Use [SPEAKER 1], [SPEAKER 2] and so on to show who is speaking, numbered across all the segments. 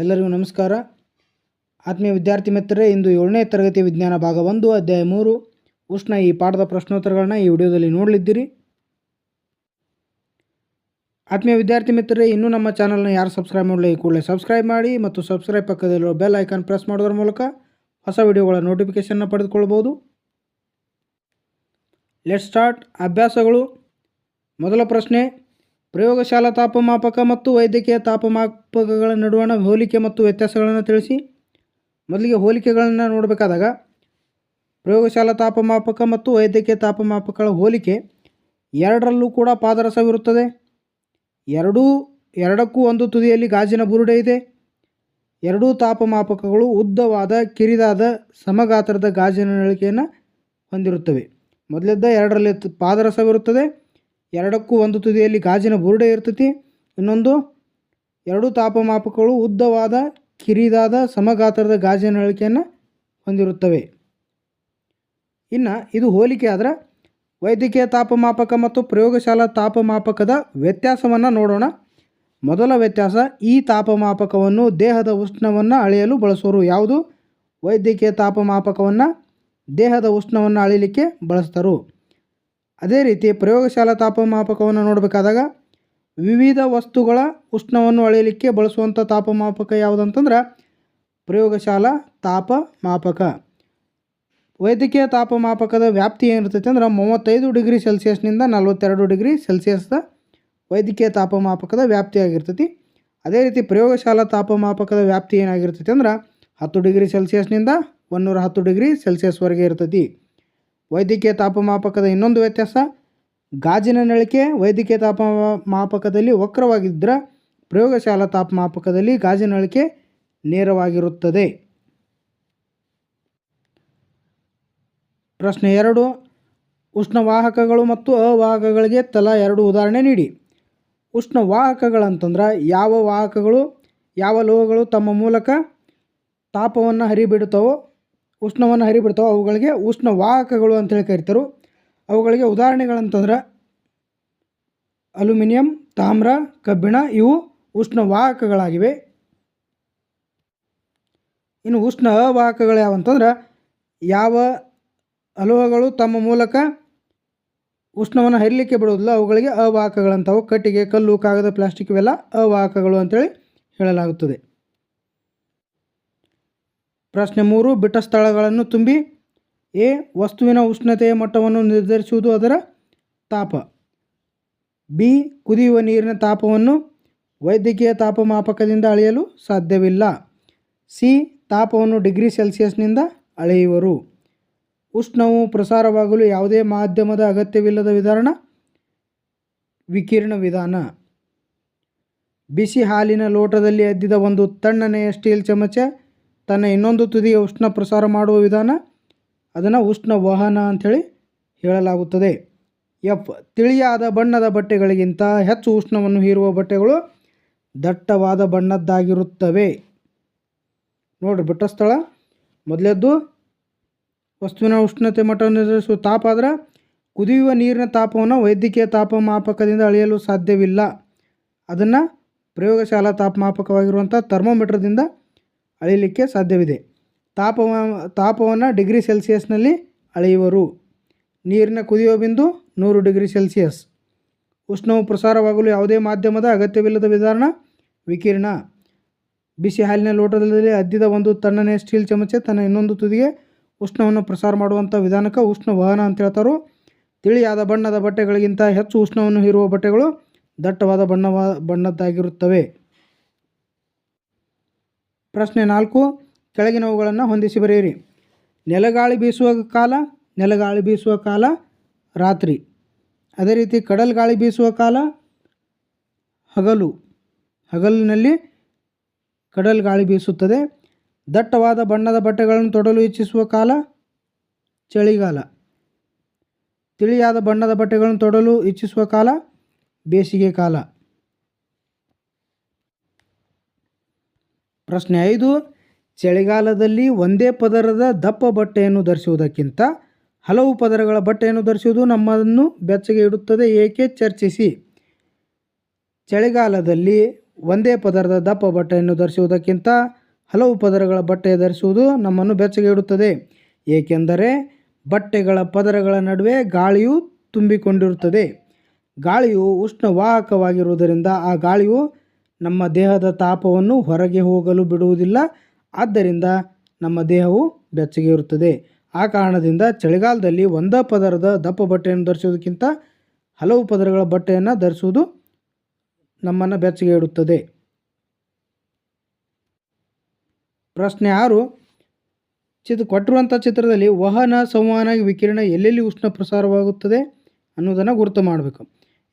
[SPEAKER 1] ಎಲ್ಲರಿಗೂ ನಮಸ್ಕಾರ. ಆತ್ಮೀಯ ವಿದ್ಯಾರ್ಥಿ ಮಿತ್ರರೇ, ಇಂದು ಏಳನೇ ತರಗತಿ ವಿಜ್ಞಾನ ಭಾಗ ಒಂದು, ಅಧ್ಯಾಯ ಮೂರು. ಉಷ್ಣ ಈ ಪಾಠದ ಪ್ರಶ್ನೋತ್ತರಗಳನ್ನ ಈ ವಿಡಿಯೋದಲ್ಲಿ ನೋಡಲಿದ್ದೀರಿ. ಆತ್ಮೀಯ ವಿದ್ಯಾರ್ಥಿ ಮಿತ್ರರೇ, ಇನ್ನೂ ನಮ್ಮ ಚಾನಲ್ನ ಯಾರು ಸಬ್ಸ್ಕ್ರೈಬ್ ಮಾಡಲಿ ಈ ಕೂಡಲೇ ಸಬ್ಸ್ಕ್ರೈಬ್ ಮಾಡಿ ಮತ್ತು ಸಬ್ಸ್ಕ್ರೈಬ್ ಪಕ್ಕದಲ್ಲಿರೋ ಬೆಲ್ ಐಕಾನ್ ಪ್ರೆಸ್ ಮಾಡೋದ್ರ ಮೂಲಕ ಹೊಸ ವಿಡಿಯೋಗಳ ನೋಟಿಫಿಕೇಷನ್ನ ಪಡೆದುಕೊಳ್ಬೋದು. ಲೆಟ್ ಸ್ಟಾರ್ಟ್ ಅಭ್ಯಾಸಗಳು. ಮೊದಲ ಪ್ರಶ್ನೆ ಪ್ರಯೋಗಶಾಲಾ ತಾಪಮಾಪಕ ಮತ್ತು ವೈದ್ಯಕೀಯ ತಾಪಮಾಪಕಗಳ ನಡುವಣ ಹೋಲಿಕೆ ಮತ್ತು ವ್ಯತ್ಯಾಸಗಳನ್ನು ತಿಳಿಸಿ. ಮೊದಲಿಗೆ ಹೋಲಿಕೆಗಳನ್ನು ನೋಡಬೇಕಾದಾಗ ಪ್ರಯೋಗಶಾಲಾ ತಾಪಮಾಪಕ ಮತ್ತು ವೈದ್ಯಕೀಯ ತಾಪಮಾಪಕಗಳ ಹೋಲಿಕೆ ಎರಡರಲ್ಲೂ ಕೂಡ ಪಾದರಸವಿರುತ್ತದೆ. ಎರಡೂ, ಎರಡಕ್ಕೂ ಒಂದು ತುದಿಯಲ್ಲಿ ಗಾಜಿನ ಬುರುಡೆ ಇದೆ. ಎರಡೂ ತಾಪಮಾಪಕಗಳು ಉದ್ದವಾದ, ಕಿರಿದಾದ ಸಮಗಾತ್ರದ ಗಾಜಿನ ನಳಿಕೆಯನ್ನು ಹೊಂದಿರುತ್ತವೆ. ಮೊದಲಿದ್ದ ಎರಡರಲ್ಲಿ ಪಾದರಸವಿರುತ್ತದೆ. ಎರಡಕ್ಕೂ ಒಂದು ತುದಿಯಲ್ಲಿ ಗಾಜಿನ ಬುರುಡೆ ಇರ್ತತಿ. ಇನ್ನೊಂದು ಎರಡೂ ತಾಪಮಾಪಕಗಳು ಉದ್ದವಾದ, ಕಿರಿದಾದ, ಸಮಗಾತ್ರದ ಗಾಜಿನ ನಳಿಕೆಯನ್ನು ಹೊಂದಿರುತ್ತವೆ. ಇನ್ನು ಇದು ಹೋಲಿಕೆ ಆದರೆ ವೈದ್ಯಕೀಯ ತಾಪಮಾಪಕ ಮತ್ತು ಪ್ರಯೋಗಶಾಲಾ ತಾಪಮಾಪಕದ ವ್ಯತ್ಯಾಸವನ್ನು ನೋಡೋಣ. ಮೊದಲ ವ್ಯತ್ಯಾಸ, ಈ ತಾಪಮಾಪಕವನ್ನು ದೇಹದ ಉಷ್ಣವನ್ನು ಅಳೆಯಲು ಬಳಸೋರು ಯಾವುದು? ವೈದ್ಯಕೀಯ ತಾಪಮಾಪಕವನ್ನು ದೇಹದ ಉಷ್ಣವನ್ನು ಅಳೆಯಲಿಕ್ಕೆ ಬಳಸ್ತಾರೆ. ಅದೇ ರೀತಿ ಪ್ರಯೋಗಶಾಲಾ ತಾಪಮಾಪಕವನ್ನು ನೋಡಬೇಕಾದಾಗ ವಿವಿಧ ವಸ್ತುಗಳ ಉಷ್ಣವನ್ನು ಅಳೆಯಲಿಕ್ಕೆ ಬಳಸುವಂಥ ತಾಪಮಾಪಕ ಯಾವುದಂತಂದ್ರೆ ಪ್ರಯೋಗಶಾಲಾ ತಾಪಮಾಪಕ. ವೈದ್ಯಕೀಯ ತಾಪಮಾಪಕದ ವ್ಯಾಪ್ತಿ ಏನಿರ್ತೈತೆ ಅಂದ್ರೆ ಮೂವತ್ತೈದು ಡಿಗ್ರಿ ಸೆಲ್ಸಿಯಸ್ನಿಂದ ನಲವತ್ತೆರಡು ಡಿಗ್ರಿ ಸೆಲ್ಸಿಯಸ್ದ ವೈದ್ಯಕೀಯ ತಾಪಮಾಪಕದ ವ್ಯಾಪ್ತಿ ಆಗಿರ್ತೈತಿ. ಅದೇ ರೀತಿ ಪ್ರಯೋಗಶಾಲಾ ತಾಪಮಾಪಕದ ವ್ಯಾಪ್ತಿ ಏನಾಗಿರ್ತೈತಿ ಅಂದ್ರೆ ಹತ್ತು ಡಿಗ್ರಿ ಸೆಲ್ಸಿಯಸ್ನಿಂದ ಒಂದೂರ ಹತ್ತು ಡಿಗ್ರಿ ಸೆಲ್ಸಿಯಸ್ವರೆಗೆ ಇರ್ತೈತಿ. ವೈದ್ಯಕೀಯ ತಾಪಮಾಪಕದ ಇನ್ನೊಂದು ವ್ಯತ್ಯಾಸ, ಗಾಜಿನ ನಳಿಕೆ ವೈದ್ಯಕೀಯ ತಾಪಮಾಪಕದಲ್ಲಿ ವಕ್ರವಾಗಿದ್ದರೆ ಪ್ರಯೋಗಶಾಲಾ ತಾಪಮಾಪಕದಲ್ಲಿ ಗಾಜಿನ ನಳಿಕೆ ನೇರವಾಗಿರುತ್ತದೆ. ಪ್ರಶ್ನೆ ಎರಡು ಉಷ್ಣವಾಹಕಗಳು ಮತ್ತು ಅವಾಹಕಗಳಿಗೆ ತಲಾ ಎರಡು ಉದಾಹರಣೆ ನೀಡಿ. ಉಷ್ಣವಾಹಕಗಳಂತಂದ್ರೆ ಯಾವ ವಾಹಕಗಳು, ಯಾವ ಲೋಹಗಳು ತಮ್ಮ ಮೂಲಕ ತಾಪವನ್ನು ಹರಿಬಿಡುತ್ತವೋ ಉಷ್ಣವನ್ನು ಹರಿಬಿಡ್ತಾವೆ ಅವುಗಳಿಗೆ ಉಷ್ಣ ವಾಹಕಗಳು ಅಂತೇಳಿ ಕರಿತಾರೆ. ಅವುಗಳಿಗೆ ಉದಾಹರಣೆಗಳಂತಂದ್ರೆ ಅಲ್ಯೂಮಿನಿಯಂ, ತಾಮ್ರ, ಕಬ್ಬಿಣ ಇವು ಉಷ್ಣ ವಾಹಕಗಳಾಗಿವೆ. ಇನ್ನು ಉಷ್ಣ ಅವಾಹಕಗಳು ಯಾವಂತಂದ್ರೆ ಯಾವ ಅಲೋಹಗಳು ತಮ್ಮ ಮೂಲಕ ಉಷ್ಣವನ್ನು ಹರಿಲಿಕ್ಕೆ ಬಿಡುವುದಿಲ್ಲ, ಅವುಗಳಿಗೆ ಅವಾಹಕಗಳಂತವು ಕಟ್ಟಿಗೆ, ಕಲ್ಲು, ಕಾಗದ, ಪ್ಲಾಸ್ಟಿಕ್ ಇವೆಲ್ಲ ಅವಾಹಕಗಳು ಅಂತೇಳಿ ಹೇಳಲಾಗುತ್ತದೆ. ಪ್ರಶ್ನೆ ಮೂರು, ಬಿಟ್ಟ ಸ್ಥಳಗಳನ್ನು ತುಂಬಿ, ಎ, ವಸ್ತುವಿನ ಉಷ್ಣತೆಯ ಮಟ್ಟವನ್ನು ನಿರ್ಧರಿಸುವುದು ಅದರ ತಾಪ. ಬಿ, ಕುದಿಯುವ ನೀರಿನ ತಾಪವನ್ನು ವೈದ್ಯಕೀಯ ತಾಪಮಾಪಕದಿಂದ ಅಳೆಯಲು ಸಾಧ್ಯವಿಲ್ಲ. ಸಿ, ತಾಪವನ್ನು ಡಿಗ್ರಿ ಸೆಲ್ಸಿಯಸ್ನಿಂದ ಅಳೆಯುವರು. ಉಷ್ಣವು ಪ್ರಸಾರವಾಗಲು ಯಾವುದೇ ಮಾಧ್ಯಮದ ಅಗತ್ಯವಿಲ್ಲದ ವಿಧಾನ ವಿಕಿರಣ ವಿಧಾನ. ಬಿಸಿ ಹಾಲಿನ ಲೋಟದಲ್ಲಿ ಅದ್ದಿದ ಒಂದು ತಣ್ಣನೆಯ ಸ್ಟೀಲ್ ಚಮಚ ತನ್ನ ಇನ್ನೊಂದು ತುದಿಗೆ ಉಷ್ಣ ಪ್ರಸಾರ ಮಾಡುವ ವಿಧಾನ ಅದನ್ನು ಉಷ್ಣ ವಹನ ಅಂಥೇಳಿ ಹೇಳಲಾಗುತ್ತದೆ. ಎಫ್, ತಿಳಿಯಾದ ಬಣ್ಣದ ಬಟ್ಟೆಗಳಿಗಿಂತ ಹೆಚ್ಚು ಉಷ್ಣವನ್ನು ಹೀರುವ ಬಟ್ಟೆಗಳು ದಟ್ಟವಾದ ಬಣ್ಣದ್ದಾಗಿರುತ್ತವೆ. ನೋಡಿ ಬಿಟ್ಟ ಸ್ಥಳ ಮೊದಲೇದ್ದು, ವಸ್ತುವಿನ ಉಷ್ಣತೆ ಮಟ್ಟವನ್ನು ನಿರ್ಧರಿಸುವ ತಾಪ ಆದರೆ ಕುದಿಯುವ ನೀರಿನ ತಾಪವನ್ನು ವೈದ್ಯಕೀಯ ತಾಪಮಾಪಕದಿಂದ ಅಳೆಯಲು ಸಾಧ್ಯವಿಲ್ಲ. ಅದನ್ನು ಪ್ರಯೋಗಶಾಲಾ ತಾಪಮಾಪಕವಾಗಿರುವಂಥ ಥರ್ಮೋಮೀಟರ್ದಿಂದ ಅಳೆಯಲಿಕ್ಕೆ ಸಾಧ್ಯವಿದೆ. ತಾಪವ, ತಾಪವನ್ನು ಡಿಗ್ರಿ ಸೆಲ್ಸಿಯಸ್ನಲ್ಲಿ ಅಳೆಯುವರು. ನೀರಿನ ಕುದಿಯುವ ಬಿಂದು ನೂರು ಡಿಗ್ರಿ ಸೆಲ್ಸಿಯಸ್. ಉಷ್ಣವು ಪ್ರಸಾರವಾಗಲು ಯಾವುದೇ ಮಾಧ್ಯಮದ ಅಗತ್ಯವಿಲ್ಲದ ವಿಧಾನ ವಿಕಿರಣ. ಬಿಸಿ ಹಾಲಿನ ಲೋಟದಲ್ಲಿ ಅದ್ದಿದ ಒಂದು ತಣ್ಣನೆ ಸ್ಟೀಲ್ ಚಮಚ ತನ್ನ ಇನ್ನೊಂದು ತುದಿಗೆ ಉಷ್ಣವನ್ನು ಪ್ರಸಾರ ಮಾಡುವಂಥ ವಿಧಾನಕ್ಕೆ ಉಷ್ಣ ವಹನ ಅಂತ ಹೇಳ್ತಾರೋ, ತಿಳಿಯಾದ ಬಣ್ಣದ ಬಟ್ಟೆಗಳಿಗಿಂತ ಹೆಚ್ಚು ಉಷ್ಣವನ್ನು ಹೀರುವ ಬಟ್ಟೆಗಳು ದಟ್ಟವಾದ ಬಣ್ಣವ, ಬಣ್ಣದ್ದಾಗಿರುತ್ತವೆ. ಪ್ರಶ್ನೆ ನಾಲ್ಕು ಕೆಳಗಿನವುಗಳನ್ನು ಹೊಂದಿಸಿ ಬರೆಯಿರಿ. ನೆಲಗಾಳಿ ಬೀಸುವ ಕಾಲ, ನೆಲಗಾಳಿ ಬೀಸುವ ಕಾಲ, ರಾತ್ರಿ. ಅದೇ ರೀತಿ ಕಡಲ್ ಗಾಳಿ ಬೀಸುವ ಕಾಲ, ಹಗಲು. ಹಗಲಿನಲ್ಲಿ ಕಡಲ್ ಗಾಳಿ ಬೀಸುತ್ತದೆ. ದಟ್ಟವಾದ ಬಣ್ಣದ ಬಟ್ಟೆಗಳನ್ನು ತೊಡಲು ಇಚ್ಛಿಸುವ ಕಾಲ, ಚಳಿಗಾಲ. ತಿಳಿಯಾದ ಬಣ್ಣದ ಬಟ್ಟೆಗಳನ್ನು ತೊಡಲು ಇಚ್ಛಿಸುವ ಕಾಲ, ಬೇಸಿಗೆ ಕಾಲ. ಪ್ರಶ್ನೆ ಐದು, ಚಳಿಗಾಲದಲ್ಲಿ ಒಂದೇ ಪದರದ ದಪ್ಪ ಬಟ್ಟೆಯನ್ನು ಧರಿಸುವುದಕ್ಕಿಂತ ಹಲವು ಪದರಗಳ ಬಟ್ಟೆಯನ್ನು ಧರಿಸುವುದು ನಮ್ಮನ್ನು ಬೆಚ್ಚಗೆ ಇಡುತ್ತದೆ, ಏಕೆ ಚರ್ಚಿಸಿ. ಚಳಿಗಾಲದಲ್ಲಿ ಒಂದೇ ಪದರದ ದಪ್ಪ ಬಟ್ಟೆಯನ್ನು ಧರಿಸುವುದಕ್ಕಿಂತ ಹಲವು ಪದರಗಳ ಬಟ್ಟೆ ಧರಿಸುವುದು ನಮ್ಮನ್ನು ಬೆಚ್ಚಗೆ ಇಡುತ್ತದೆ, ಏಕೆಂದರೆ ಬಟ್ಟೆಗಳ ಪದರಗಳ ನಡುವೆ ಗಾಳಿಯು ತುಂಬಿಕೊಂಡಿರುತ್ತದೆ. ಗಾಳಿಯು ಉಷ್ಣವಾಹಕವಾಗಿರುವುದರಿಂದ ಆ ಗಾಳಿಯು ನಮ್ಮ ದೇಹದ ತಾಪವನ್ನು ಹೊರಗೆ ಹೋಗಲು ಬಿಡುವುದಿಲ್ಲ. ಆದ್ದರಿಂದ ನಮ್ಮ ದೇಹವು ಬೆಚ್ಚಗೆ ಇರುತ್ತದೆ ಆ ಕಾರಣದಿಂದ ಚಳಿಗಾಲದಲ್ಲಿ ಒಂದ ಪದರದ ದಪ್ಪ ಬಟ್ಟೆಯನ್ನು ಧರಿಸುವುದಕ್ಕಿಂತ ಹಲವು ಪದರಗಳ ಬಟ್ಟೆಯನ್ನು ಧರಿಸುವುದು ನಮ್ಮನ್ನು ಬೆಚ್ಚಗೆ ಇಡುತ್ತದೆ ಪ್ರಶ್ನೆ ಆರು. ಚಿತ್ರ ಕೊಟ್ಟಿರುವಂಥ ಚಿತ್ರದಲ್ಲಿ ವಹನ, ಸಂವಹನ, ವಿಕಿರಣ ಎಲ್ಲೆಲ್ಲಿ ಉಷ್ಣ ಪ್ರಸಾರವಾಗುತ್ತದೆ ಅನ್ನೋದನ್ನು ಗುರುತು ಮಾಡಬೇಕು.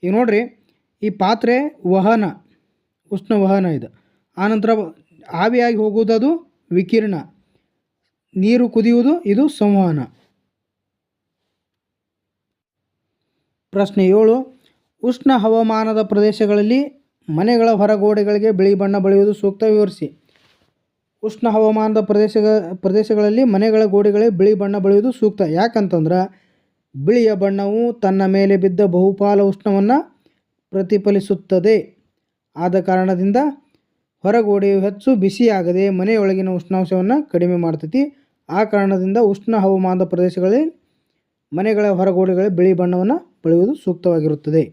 [SPEAKER 1] ಈಗ ನೋಡಿರಿ, ಈ ಪಾತ್ರೆ, ವಹನ ಉಷ್ಣ ವಹನ ಇದು. ಆನಂತರ ಆವಿಯಾಗಿ ಹೋಗುವುದು ಅದು ವಿಕಿರಣ. ನೀರು ಕುದಿಯುವುದು, ಇದು ಸಂವಹನ. ಪ್ರಶ್ನೆ ಏಳು. ಉಷ್ಣ ಹವಾಮಾನದ ಪ್ರದೇಶಗಳಲ್ಲಿ ಮನೆಗಳ ಹೊರಗೋಡೆಗಳಿಗೆ ಬಿಳಿ ಬಣ್ಣ ಬಳಿಯುವುದು ಸೂಕ್ತ ವಿವರಿಸಿ. ಉಷ್ಣ ಹವಾಮಾನದ ಪ್ರದೇಶ ಪ್ರದೇಶಗಳಲ್ಲಿ ಮನೆಗಳ ಗೋಡೆಗಳಿಗೆ ಬಿಳಿ ಬಣ್ಣ ಬಳಿಯುವುದು ಸೂಕ್ತ. ಯಾಕಂತಂದ್ರೆ ಬಿಳಿಯ ಬಣ್ಣವು ತನ್ನ ಮೇಲೆ ಬಿದ್ದ ಬಹುಪಾಲ ಉಷ್ಣವನ್ನು ಪ್ರತಿಫಲಿಸುತ್ತದೆ. ಆದ ಕಾರಣದಿಂದ ಹೊರಗೋಡೆಯು ಹೆಚ್ಚು ಬಿಸಿಯಾಗದೆ ಮನೆಯೊಳಗಿನ ಉಷ್ಣಾಂಶವನ್ನು ಕಡಿಮೆ ಮಾಡ್ತೈತಿ. ಆ ಕಾರಣದಿಂದ ಉಷ್ಣ ಹವಾಮಾನದ ಪ್ರದೇಶಗಳಲ್ಲಿ ಮನೆಗಳ ಹೊರಗೋಡೆಗಳ ಬಿಳಿ ಬಣ್ಣವನ್ನು ಪಡೆಯುವುದು ಸೂಕ್ತವಾಗಿರುತ್ತದೆ.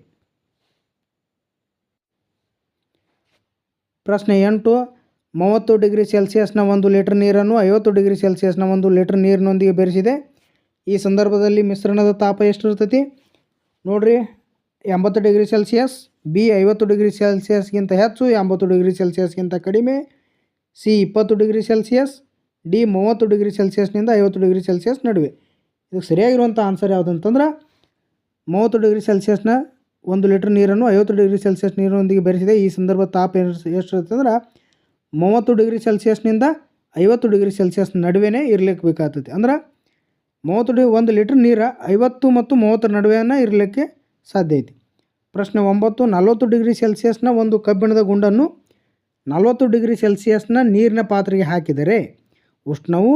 [SPEAKER 1] ಪ್ರಶ್ನೆ ಎಂಟು, ಮೂವತ್ತು ಡಿಗ್ರಿ ಸೆಲ್ಸಿಯಸ್ನ ಒಂದು ಲೀಟರ್ ನೀರನ್ನು ಐವತ್ತು ಡಿಗ್ರಿ ಸೆಲ್ಸಿಯಸ್ನ ಒಂದು ಲೀಟರ್ ನೀರಿನೊಂದಿಗೆ ಬೆರೆಸಿದೆ. ಈ ಸಂದರ್ಭದಲ್ಲಿ ಮಿಶ್ರಣದ ತಾಪ ಎಷ್ಟಿರ್ತೈತಿ? ನೋಡ್ರಿ, ಎಂಬತ್ತು ಡಿಗ್ರಿ ಸೆಲ್ಸಿಯಸ್ ಬಿ ಐವತ್ತು ಡಿಗ್ರಿ ಸೆಲ್ಸಿಯಸ್ಗಿಂತ ಹೆಚ್ಚು, ಎಂಬತ್ತು ಡಿಗ್ರಿ ಸೆಲ್ಸಿಯಸ್ಗಿಂತ ಕಡಿಮೆ, ಸಿ ಇಪ್ಪತ್ತು ಡಿಗ್ರಿ ಸೆಲ್ಸಿಯಸ್, ಡಿ ಮೂವತ್ತು ಡಿಗ್ರಿ ಸೆಲ್ಸಿಯಸ್ನಿಂದ ಐವತ್ತು ಡಿಗ್ರಿ ಸೆಲ್ಸಿಯಸ್ ನಡುವೆ. ಇದಕ್ಕೆ ಸರಿಯಾಗಿರುವಂಥ ಆನ್ಸರ್ ಯಾವುದಂತಂದ್ರೆ ಮೂವತ್ತು ಡಿಗ್ರಿ ಸೆಲ್ಸಿಯಸ್ನ ಒಂದು ಲೀಟರ್ ನೀರನ್ನು ಐವತ್ತು ಡಿಗ್ರಿ ಸೆಲ್ಸಿಯಸ್ ನೀರಿನೊಂದಿಗೆ ಬೆರೆಸಿದೆ. ಈ ಸಂದರ್ಭ ತಾಪ ಎಷ್ಟು ಎಷ್ಟಿರುತ್ತೆ ಅಂದ್ರೆ ಮೂವತ್ತು ಡಿಗ್ರಿ ಸೆಲ್ಸಿಯಸ್ನಿಂದ ಐವತ್ತು ಡಿಗ್ರಿ ಸೆಲ್ಸಿಯಸ್ ನಡುವೆನೇ ಇರಲಿಕ್ಕೆ ಬೇಕಾಗ್ತದೆ ಅಂದ್ರೆ, ಮೂವತ್ತು ಡಿ ಒಂದು ಲೀಟ್ರ್ ನೀರು ಐವತ್ತು ಮತ್ತು ಮೂವತ್ತರ ನಡುವೆಯನ್ನು ಇರಲಿಕ್ಕೆ ಸಾಧ್ಯ ಐತಿ. ಪ್ರಶ್ನೆ ಒಂಬತ್ತು, ನಲವತ್ತು ಡಿಗ್ರಿ ಸೆಲ್ಸಿಯಸ್ನ ಒಂದು ಕಬ್ಬಿಣದ ಗುಂಡನ್ನು, ನಲವತ್ತು ಡಿಗ್ರಿ ಸೆಲ್ಸಿಯಸ್ನ ನೀರಿನ ಪಾತ್ರೆಗೆ ಹಾಕಿದರೆ ಉಷ್ಣವು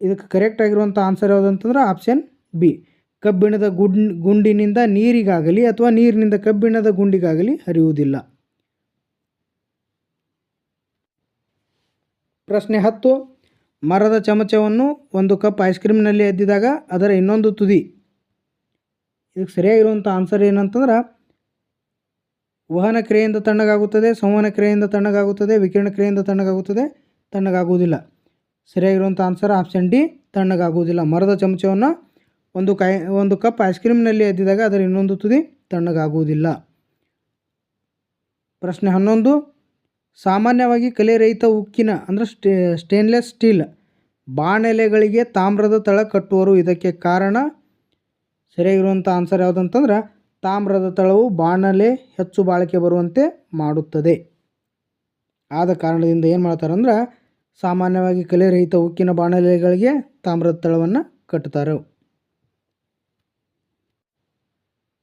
[SPEAKER 1] ಇದಕ್ಕೆ ಕರೆಕ್ಟ್ ಆಗಿರುವಂಥ ಆನ್ಸರ್ ಯಾವುದಂತಂದ್ರೆ ಆಪ್ಷನ್ ಬಿ ಕಬ್ಬಿಣದ ಗುಂಡ್, ಗುಂಡಿನಿಂದ ನೀರಿಗಾಗಲಿ ಅಥವಾ ನೀರಿನಿಂದ ಕಬ್ಬಿಣದ ಗುಂಡಿಗಾಗಲಿ ಹರಿಯುವುದಿಲ್ಲ. ಪ್ರಶ್ನೆ ಹತ್ತು, ಮರದ ಚಮಚವನ್ನು ಒಂದು ಕಪ್ ಐಸ್ ಕ್ರೀಮ್ನಲ್ಲಿ ಎದ್ದಿದಾಗ ಅದರ ಇನ್ನೊಂದು ತುದಿ. ಇದಕ್ಕೆ ಸರಿಯಾಗಿರುವಂಥ ಆನ್ಸರ್ ಏನಂತಂದ್ರೆ, ವಹನ ಕ್ರಿಯೆಯಿಂದ ತಣ್ಣಗಾಗುತ್ತದೆ, ಸಂವಹನ ಕ್ರಿಯೆಯಿಂದ ತಣ್ಣಗಾಗುತ್ತದೆ, ವಿಕಿರಣ ಕ್ರಿಯೆಯಿಂದ ತಣ್ಣಗಾಗುತ್ತದೆ, ತಣ್ಣಗಾಗುವುದಿಲ್ಲ. ಸರಿಯಾಗಿರುವಂಥ ಆನ್ಸರ್ ಆಪ್ಷನ್ ಡಿ ತಣ್ಣಗಾಗುವುದಿಲ್ಲ. ಮರದ ಚಮಚವನ್ನು ಒಂದು ಕೈ, ಒಂದು ಕಪ್ ಐಸ್ ಕ್ರೀಮ್ನಲ್ಲಿ ಎದ್ದಿದಾಗ ಅದರ ಇನ್ನೊಂದು ತುದಿ ತಣ್ಣಗಾಗುವುದಿಲ್ಲ. ಪ್ರಶ್ನೆ ಹನ್ನೊಂದು, ಸಾಮಾನ್ಯವಾಗಿ ಕಲೆ ರಹಿತ ಉಕ್ಕಿನ, ಅಂದರೆ ಸ್ಟೇ ಸ್ಟೇನ್ಲೆಸ್ ಸ್ಟೀಲ್ ಬಾಣೆಲೆಗಳಿಗೆ ತಾಮ್ರದ ತಳ ಕಟ್ಟುವರು ಇದಕ್ಕೆ ಕಾರಣ ಸರಿಯಾಗಿರುವಂಥ ಆನ್ಸರ್ ಯಾವುದಂತಂದ್ರೆ, ತಾಮ್ರದ ತಳವು ಬಾಣಲೆ ಹೆಚ್ಚು ಬಾಳಿಕೆ ಬರುವಂತೆ ಮಾಡುತ್ತದೆ. ಆದ ಕಾರಣದಿಂದ ಏನು ಮಾಡ್ತಾರಂದ್ರೆ, ಸಾಮಾನ್ಯವಾಗಿ ಕಲೆ ರಹಿತ ಉಕ್ಕಿನ ಬಾಣಲೆಗಳಿಗೆ ತಾಮ್ರದ ತಳವನ್ನು ಕಟ್ಟುತ್ತಾರೆ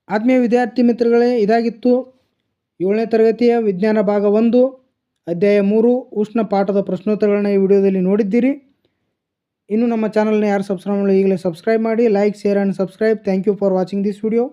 [SPEAKER 1] ಆತ್ಮೀಯ ವಿದ್ಯಾರ್ಥಿ ಮಿತ್ರಗಳೇ, ಇದಾಗಿತ್ತು ಏಳನೇ ತರಗತಿಯ ವಿಜ್ಞಾನ ಭಾಗ ಒಂದು, ಅಧ್ಯಾಯ ಮೂರು, ಉಷ್ಣ ಪಾಠದ ಪ್ರಶ್ನೋತ್ತರಗಳನ್ನ ಈ ವಿಡಿಯೋದಲ್ಲಿ ನೋಡಿದ್ದೀರಿ. ಇನ್ನು ನಮ್ಮ ಚಾನಲ್ನ ಯಾರು ಸಬ್ಸ್ಕ್ರೈಬ್ ಮಾಡಿ ಈಗಲೇ ಸಬ್ಸ್ಕ್ರೈಬ್ ಮಾಡಿ like share and subscribe thank you for watching this video